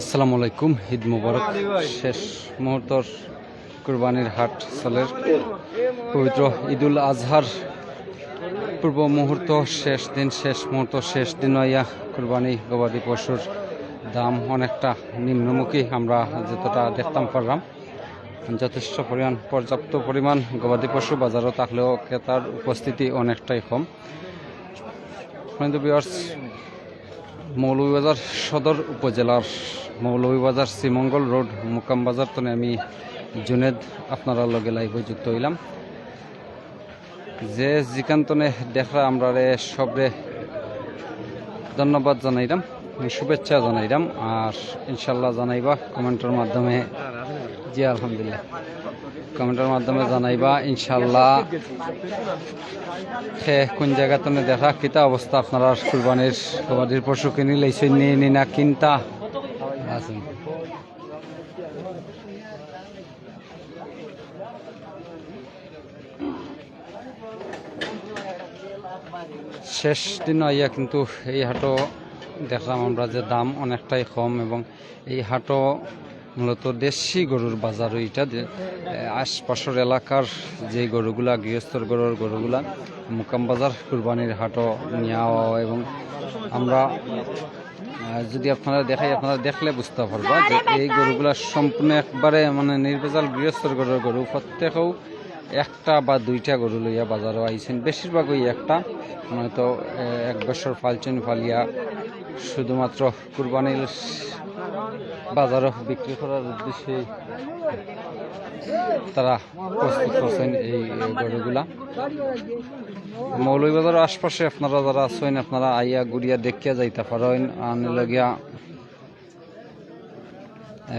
আসসালামু আলাইকুম, ঈদ মুবারক। শেষ মুহূর্তর কুরবানির হাট চলের পবিত্র ঈদুল আজহার পূর্ব মুহূর্ত, শেষ দিন, শেষ মুহূর্ত, শেষ দিন ইয়া কুরবানি গবাদি পশুর দাম অনেকটা নিম্নমুখী। আমরা যতটা দেখতাম পারলাম, যথেষ্ট পরিমাণ, পর্যাপ্ত পরিমাণ গবাদি পশু বাজারও থাকলেও ক্রেতার উপস্থিতি অনেকটাই কম। মৌলভীবাজার সদর উপজেলার মৌলভীবাজার শ্রীমঙ্গল রোড মোকামবাজার তনে আমি জুনেদ আপনারা লগে লাইভ যুক্ত হইলাম। যে জিকান্তনে দেখা আমরা সবরে ধন্যবাদ জানাইলাম শুভেচ্ছা জানাইলাম আর ইনশাল্লাহ জানাইবা কমেন্টের মাধ্যমে জি, আলহামদুলিল্লাহ। কমেন্টের মাধ্যমে জানাইবা ইনশাল্লাহ কোন জায়গাতনে দেখা কিতা অবস্থা আপনারা কুরবানির গবাদির পশু কিনি লাইছেন নি নি, না কিনতা আছেন শেষ দিন আইয়া কিন্তু এই হাটও দেখলাম আমরা যে দাম অনেকটাই কম এবং এই হাটও মূলত দেশি গরুর বাজার ওইটা আশপাশের এলাকার যে গরুগুলা, গৃহস্থর গরুর গরুগুলা, মুকাম বাজার, কুরবানির হাটও নেওয়া এবং আমরা যদি আপনারা দেখাই, আপনারা দেখলে বুঝতে পারবা যে এই গরুগুলা সম্পূর্ণ একবারে মানে নির্ভেজাল গৃহস্থর গরুর গরু। প্রত্যেকেও একটা বা দুইটা গরু লইয়া বাজারও আইছেন। বেশিরভাগ ওই একটা নয়তো এক বছর ফালচুন ফালিয়া শুধুমাত্র কুরবানির বাজারও বিক্রি করার উদ্দেশ্যে তারা প্রস্তুত করছেন এই গরুগুলা। মৌলভীবাজারের আশপাশে আপনারা যারা আছেন, আপনারা আইয়া গুড়িয়া দেখিয়া যাইতে পারেন। আনলগিয়া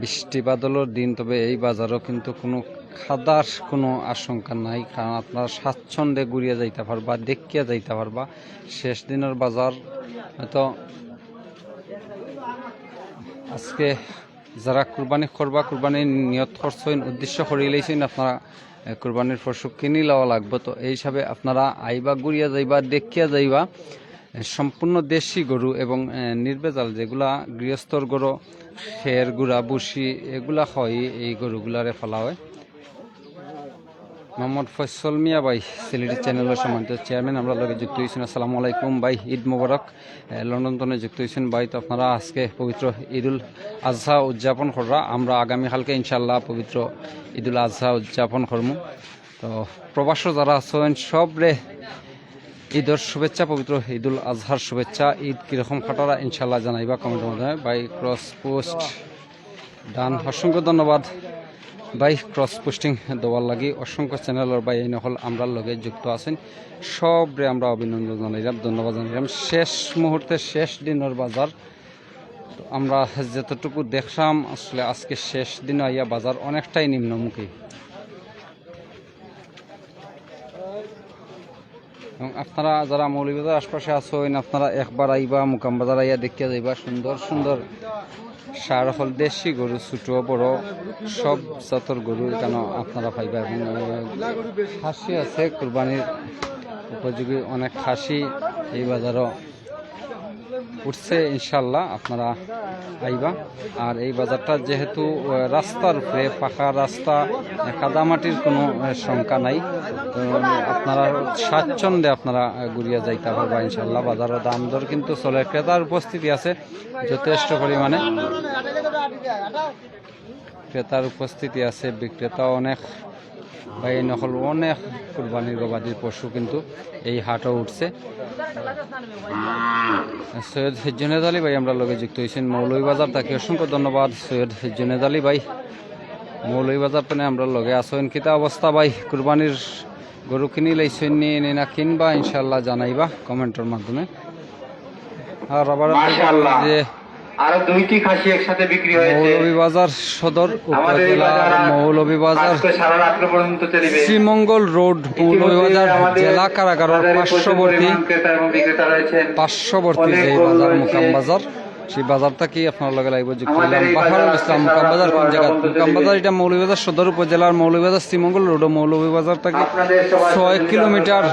বৃষ্টি বাদলের দিন, তবে এই বাজারও কিন্তু কোনো খাদার কোনো আশঙ্কা নাই, কারণ আপনারা স্বাচ্ছন্দ্যে ঘুরিয়া যাইতে পারবা, দেখিয়া যাইতে পারবা। শেষ দিনের বাজার হয়তো আজকে যারা কুরবানি করবা, কুরবানি নিয়ত করছেন, উদ্দেশ্য করে লাইছেন আপনারা কুরবানির পশু কিনি লওয়া লাগবে। তো এই হিসাবে আপনারা আইবা, গুড়িয়া যাইবা, দেখিয়া যাইবা সম্পূর্ণ দেশি গরু এবং নির্বেজাল যেগুলা গৃহস্থর গরু, খের গুড়া বুসি এগুলা হয়, এই গরুগুলারে ফেলা হয়। মোহাম্মদ ফয়সল মিয়া ভাই সিলেটি চ্যানেলের সম্মানিত চেয়ারম্যান। আমরা লগে যুক্ত হয়েছেন আসসালামু আলাইকুম ভাই ঈদ মোবারক। এ, লন্ডন তনে যুক্ত হয়েছেন ভাই। তো আপনারা আজকে পবিত্র ঈদুল আজহা উদযাপন করা আমরা আগামীকালকে ইনশাল্লাহ পবিত্র ঈদুল আজহা উদযাপন করব তো প্রবাস যারা আছেন সব রে ঈদের শুভেচ্ছা পবিত্র ঈদুল আজহার শুভেচ্ছা। ঈদ কীরকম কাটারা ইনশাল্লাহ জানাইবা কমেন্টের মাধ্যমে। Bye cross post done. অসংখ্য ধন্যবাদ। বাই ক্রস পোস্টিং দেওয়ার লাগে অসংখ্য চ্যানেলের বাই এই নহল আমরা লগে যুক্ত আছেন। সবরে আমরা অভিনন্দন জানাইলাম ধন্যবাদ জানাইলাম শেষ মুহূর্তে শেষ দিনের বাজার। তো আমরা যতটুকু দেখলাম আসলে আজকে শেষ দিন আইয়া বাজার অনেকটাই নিম্নমুখী। এবং আপনারা যারা মৌলভীবাজার আশপাশে আছেন, আপনারা একবার আইবা মুকাম বাজার আইয়া দেখিয়া যাইবা। সুন্দর সুন্দর সার হল দেশি গরু, ছোট, বড়, সব জাতর গরু যেন আপনারা পাইবা এবং খাসি আছে, কোরবানির উপযোগী অনেক খাসি এই বাজারও উঠছে ইনশাল্লাহ আপনারা আইবা। আর এই বাজারটা যেহেতু রাস্তার উপরে, পাকা রাস্তা, কাদামাটির কোনো শঙ্কা নাই। তো আপনারা স্বাচ্ছন্দ্যে আপনারা ঘুরিয়া যাইতে পারবা ইনশাল্লাহ বাজারের দাম দর কিন্তু চলে। ক্রেতার উপস্থিতি আছে যথেষ্ট পরিমাণে। ক্রেতার উপস্থিতি আছে বিক্রেতা অনেক। বা এই নকল অনেক কুরবানির গবাদির পশু কিন্তু এই হাটও উঠছে। সৈয়দ জুনেদ আলী ভাই আমরা লগে যুক্ত হয়েছেন মৌলভীবাজার তাকে অসংখ্য ধন্যবাদ সৈয়দ জুনেদ আলী ভাই। মৌলভীবাজার পেনে আমরা লগে আসেন কিতা অবস্থা ভাই কুরবানির গরু কিনি লাইছেন নি নি না কিনবা ইনশাল্লাহ জানাইবা কমেন্টের মাধ্যমে। আর আবার যে আরও দুইটি খাসি একসাথে বিক্রি হয়েছে। মৌলভীবাজার সদর উপজেলার বাজার মৌলভীবাজার সারা রাত্র পর্যন্ত চলিবে শ্রীমঙ্গল রোড মৌলভীবাজার জেলা প্রচুর পার্শ্ববর্তী পার্শ্ববর্তী যে বাজার। মুকাম বাজার সেই বাজারটা কি আপনার লগে লাগবে যুক্ত আমাদের হইলাম বাহারুল ইসলাম আজকে মুকাম বাজার কোন জায়গা? রাত্র মুকাম বাজার এটা মৌলভীবাজার সদর উপজেলার মৌলভীবাজার শ্রীমঙ্গল রোড ও মৌলভীবাজার থেকে ছয় কিলোমিটার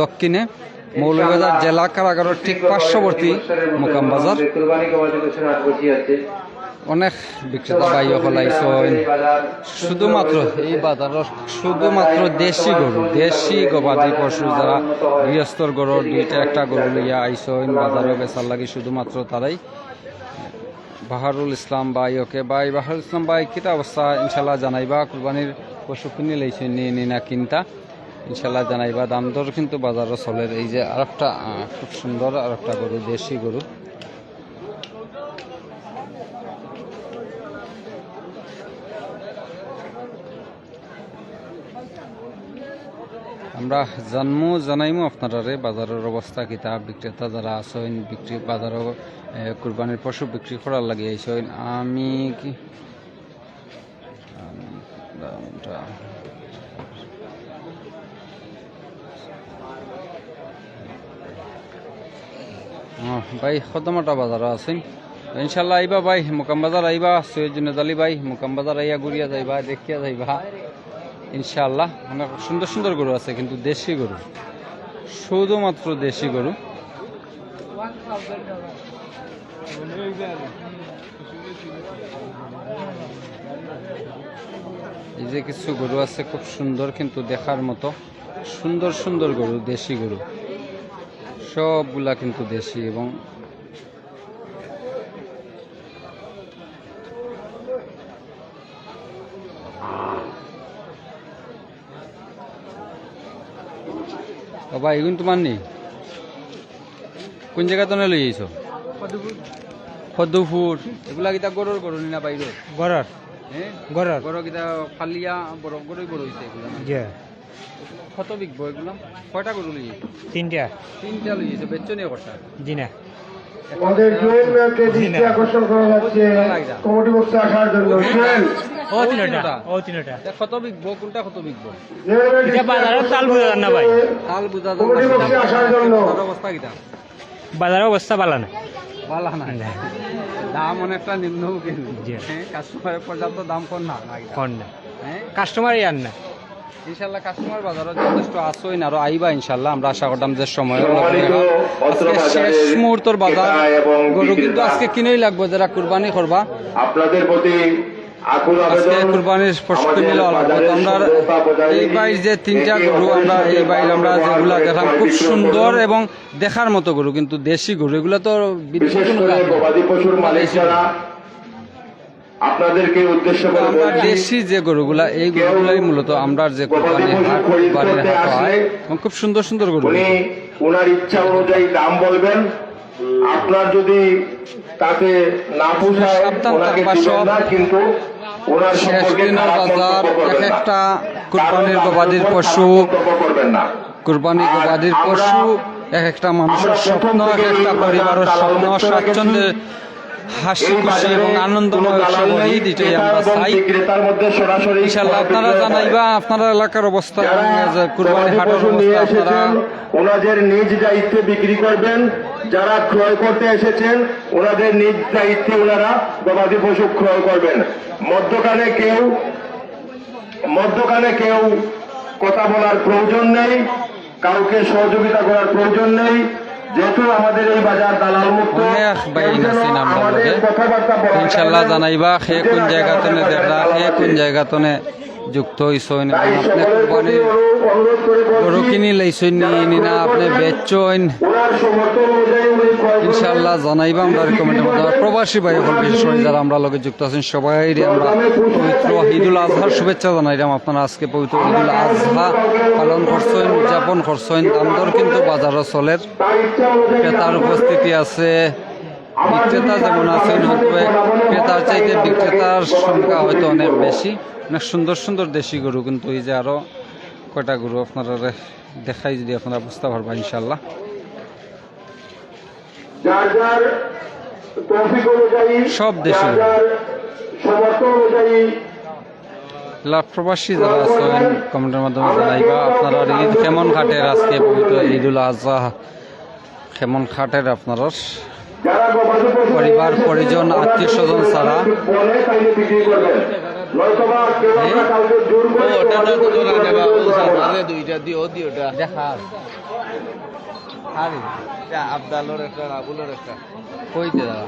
দক্ষিণে। মৌলভীবাজার জেলা কারাগারের ঠিক পার্শ্ববর্তী মোকাম বাজার। অনেক বিক্রেতা ভাই হলাইছেন শুধুমাত্র এই বাজারের, শুধুমাত্র দেশি গরু, দেশি গবাদি পশু যারা গৃহস্থর গরু দুইটা একটা গরু লইয়া আইসইন বাজারে বেচার লাগি শুধুমাত্র তারাই। বাহারুল ইসলাম ভাই, ওকে ভাই, বাহারুল ইসলাম ভাই কিটা অবস্থা? ইনশাল্লাহ জানাইবা, কুরবানির পশু কিনে লইছে নিয়ে নি, না, কিনতা। ইনশাল্লাহ জানাইবা দাম দর কিন্তু বাজারে চলে এই যে আর একটা খুব সুন্দর আর একটা গরু, দেশি গরু। আমরা জানমু, জানাইমু আপনারারে বাজারের অবস্থা, কিতা বিক্রেতা যারা আছেন, বিক্রি, বাজারও কুরবানির পশু বিক্রি করার লাগে আমি কি ভাই কদমটা বাজার আছেন? ইনশাল্লাহ আইবা ভাই, মোকাম বাজার আইবা, সৈয়দ আলী ভাই, মোকাম বাজার আইয়া ঘুরিয়া যাইবা, দেখিয়া যাইবা। ইনশাআল্লাহ অনেক সুন্দর সুন্দর গরু আছে, কিন্তু দেশি গরু। শুধুমাত্র দেশি গরু। এই যে কিছু গরু আছে, খুব সুন্দর, কিন্তু দেখার মতো সুন্দর সুন্দর গরু, দেশি গরু। সবগুলা কিন্তু দেশি এবং বাবা এগুন তোমার নেই? কোন জায়গা তো লই আইছো? পদ্মপুর এগুলা কিতা গরুর গরু না বাইরের গড়ার হ্যাঁ? গড়ার গরু কিতা ফালিয়া বড় গরুই বড় হইছে এগুলা কত বিকবো এগুলা? কয়টা গরু তিনটা। তিনটা লই আইছো বেচছো নি কটা? জি না আমাদের জুয়েল ম্যামকে দৃষ্টি আকর্ষণ করা যাচ্ছে। কমিটি বক্সে আসার জন্য জুয়েল। ও তিনটা। ও তিনটা। কত বিকবো? কোনটা কত বিকবো? এটা বাজারের তাল বোঝা যান না ভাই। তাল বুঝা কমিটি বক্সে আসার জন্য অবস্থা কিটা? বাজারের অবস্থা ভালো না। ভালো না। দাম অনেকটা নিম্ন কিন্তু। জি। হ্যাঁ কাস্টমারের পর্যাপ্ত দাম কর না। এটা। না। হ্যাঁ? কাস্টমারই আন না। ইনশাল্লাহ কাস্টমার বাজারও যথেষ্ট আসোই না আরও আইবা ইনশাল্লাহ আমরা আশা করতাম যে সময় শেষ মুহূর্তের বাজার গরু কিন্তু আজকে কিনেই লাগবে যারা কুরবানি করবা। আপনাদের প্রতি আজকে কুরবানির পশু আমাদের কিনে লওয়া লাগবে তো বাজারের আমরা এই বাইর যে তিনটা গরু আমরা এই বাইর আমরা যেগুলা ব্যবহার খুব সুন্দর এবং দেখার মতো গরু কিন্তু দেশি গরু এগুলো তো বিদেশি আপনাদেরকে উদ্দেশ্য করে দেশি যে গরুগুলা এই গরুগুলাই মূলত আমরা যে কোরবানি হাট বাড়ির হাট হয়। খুব সুন্দর সুন্দর গরু। উনি ওনার ইচ্ছা অনুযায়ী দাম বলবেন। আপনার যদি তাতে না পোষায় ওনাকে দিবেন না কিন্তু ওনার সম্পর্কে বাজার এক একটা কুরবানির গবাদির পশু করবেন না। কুরবানি গবাদির পশু এক একটা মানুষের স্বপ্ন এক একটা পরিবারের স্বপ্ন দালাল মুক্ত স্বাচ্ছন্দ্যে রেখেছি। হাসি খুশি এবং আনন্দময় উৎসব ঈদ এটাই আমরা চাই। ইনশাল্লাহ আপনারা জানাইবা আপনার এলাকার অবস্থা কুরবানি হাটের অবস্থা আপনারা ওনাদের নিজ দায়িত্বে বিক্রি করবেন। যারা ক্রয় করতে এসেছেন ওনাদের নিজ দায়িত্বে ওনারা গবাদি পশু ক্রয় করবেন। মধ্যখানে কেউ মধ্যখানে কেউ কথা বলার প্রয়োজন নেই কাউকে সহযোগিতা করার প্রয়োজন নেই। যেহেতু আমাদের এই বাজার দালাল মুক্ত। কথাবার্তা ইনশাল্লাহ জানাইবা সে কোন জায়গাতে দেখা সে কোন জায়গাতনে যুক্ত তাই আপনি সকলের প্রতি কুরবানির অনু- অনুরোধ করে বলছি, গরু কিনি নি আপনি করবেন, করবেন। ইনশাল্লাহ জানাইবা আমরা রিকমেন্ড করতে প্রবাসী ভাই বিশেষ করে যারা আমরা লগে যুক্ত আছেন সবাই আমরা পবিত্র ঈদুল আজহার শুভেচ্ছা জানাইলাম। আপনারা আজকে পবিত্র ঈদুল আজহা পালন করছেন উদযাপন করছেন। দাম দর কিন্তু বাজারও চলের। তার ক্রেতার উপস্থিতি আছে। বিক্রেতা যেমন আছেন হয়তো ক্রেতার চাইতে বিক্রেতার সংখ্যা হয়তো অনেক বেশি। অনেক সুন্দর সুন্দর দেশি গরু কিন্তু এই যে আরও কয়টা গরু আপনারা দেখাই যদি আপনারা বুঝতে পারবেন ইনশাল্লাহ সব দেশে। প্রবাসী যারা আছেন কমেন্টের মাধ্যমে জানাইবা আপনারা ঈদ কেমন খাটের আজকে পবিত্র ঈদুল আজহা? কেমন খাটের আপনারা পরিবার, পরিজন, ছাড়া। করবেন নয়তোবা কেউ হ্যাঁ? আবদালোর একটা একটা। কইতে দাদা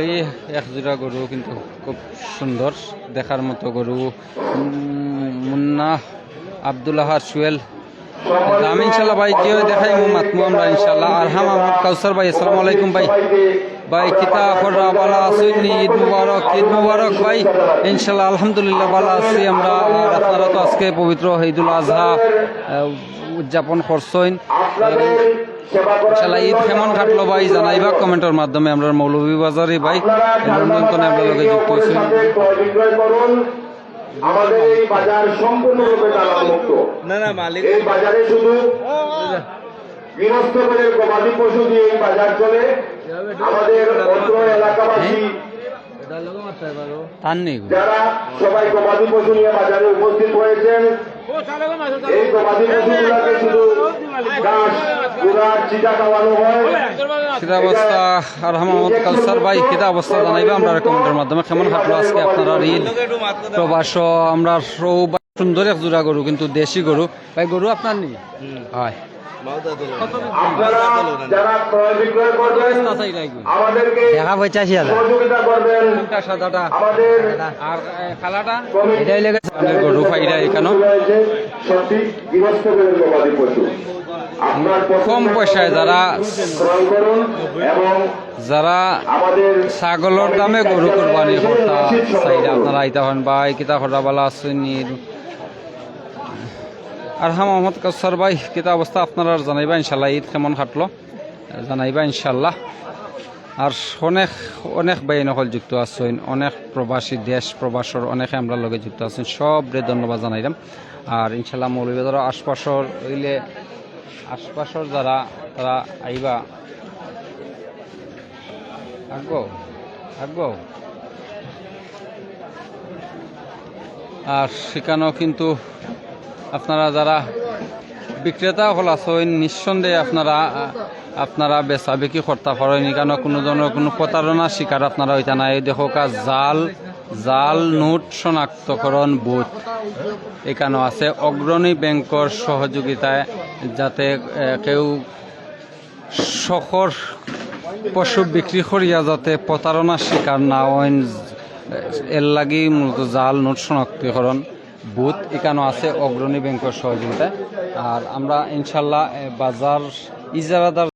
এই এক জোড়া গরু কিন্তু খুব সুন্দর দেখার মতো গরু। উম, মুন্না। আবদুল্লাহার সুয়েল। দাম ইনশাল্লাহ ভাই যে দেখাই মাতমু আমরা ইনশাল্লাহ আর হাম আমার কাউসার ভাই আসসালামু আলাইকুম ভাই। ভাই কিতা ফররা বালা আসুন ঈদ মুবারক ঈদ মুবারক ভাই। ইনশাল্লাহ আলহামদুলিল্লাহ ভালো আছি আমরা। আর আপনারা তো আজকে পবিত্র ঈদুল আজহা উদযাপন করছেন। ইনশাল্লাহ ঈদ কেমন কাটলো ভাই? জানাইবা কমেন্টের মাধ্যমে। আমরা মৌলভী বাজারে ভাই আমরা লগে যুক্ত হয়েছি আমাদের এই বাজার সম্পূর্ণরূপে দালাল মুক্ত না না মালিক। এই বাজারে শুধু গৃহস্থ গবাদি পশু দিয়ে এই বাজার চলে। আমাদের অত্র এলাকাবাসী তার নেই গো। যারা সবাই গবাদি পশু নিয়ে বাজারে উপস্থিত হয়েছেন এই গবাদি পশুগুলোকে শুধু ঘাস হয়। কিতা অবস্থা আর মোহাম্মদ কাউসার ভাই কিতা অবস্থা জানাইবা আমরা কমেন্টের মাধ্যমে? কেমন আজকে আপনারা প্রবাস আমরা সুন্দর এক জোড়া গরু কিন্তু দেশি গরু। ভাই গরু আপনার নেই? হয়। দেখা পঁচাশি হাজার। সাদাটা? আর গরু ফাইরা এখানেও। কম পয়সায় যারা যারা আমাদের ছাগলের দামে গরু কোরবানি করতা চাইলে আপনারা আইতা হন এই কিতা খরা বালা আসেনি আর হ্যাঁ মোহাম্মদ কাসার ভাই কিতা অবস্থা আপনারা জানাইবা? ইনশাল্লাহ ঈদ কেমন কাটলো? জানাইবা ইনশাল্লাহ আর অনেক অনেক ভাই নকল যুক্ত আছেন অনেক প্রবাসী দেশ প্রবাসর অনেকে আমরা লগে যুক্ত আছেন। সবরে ধন্যবাদ জানাইলাম। আর ইনশাল্লাহ মৌলবাদর আশপাশর হইলে আশপাশর যারা, তারা আইবা। আগবো আগবো আর সেখানেও কিন্তু আপনারা যারা বিক্রেতা হল আছেন নিঃসন্দেহে আপনারা আপনারা বেচা বিক্রি করতে পারেন। এখানে কোনো ধরনের কোনো প্রতারণার শিকার আপনারা হইতা নাই। দেখো জাল জাল নোট শনাক্তকরণ বুথ। এখানেও আছে অগ্রণী ব্যাংকর সহযোগিতায় যাতে কেউ শখর পশু বিক্রি করিয়া যাতে প্রতারণার শিকার না হন এর লাগি মূলত জাল নোট শনাক্তকরণ বুথ। এখানেও আছে অগ্রণী ব্যাংকের সহযোগিতায়। আর আমরা ইনশাল্লাহ বাজার ইজারাদার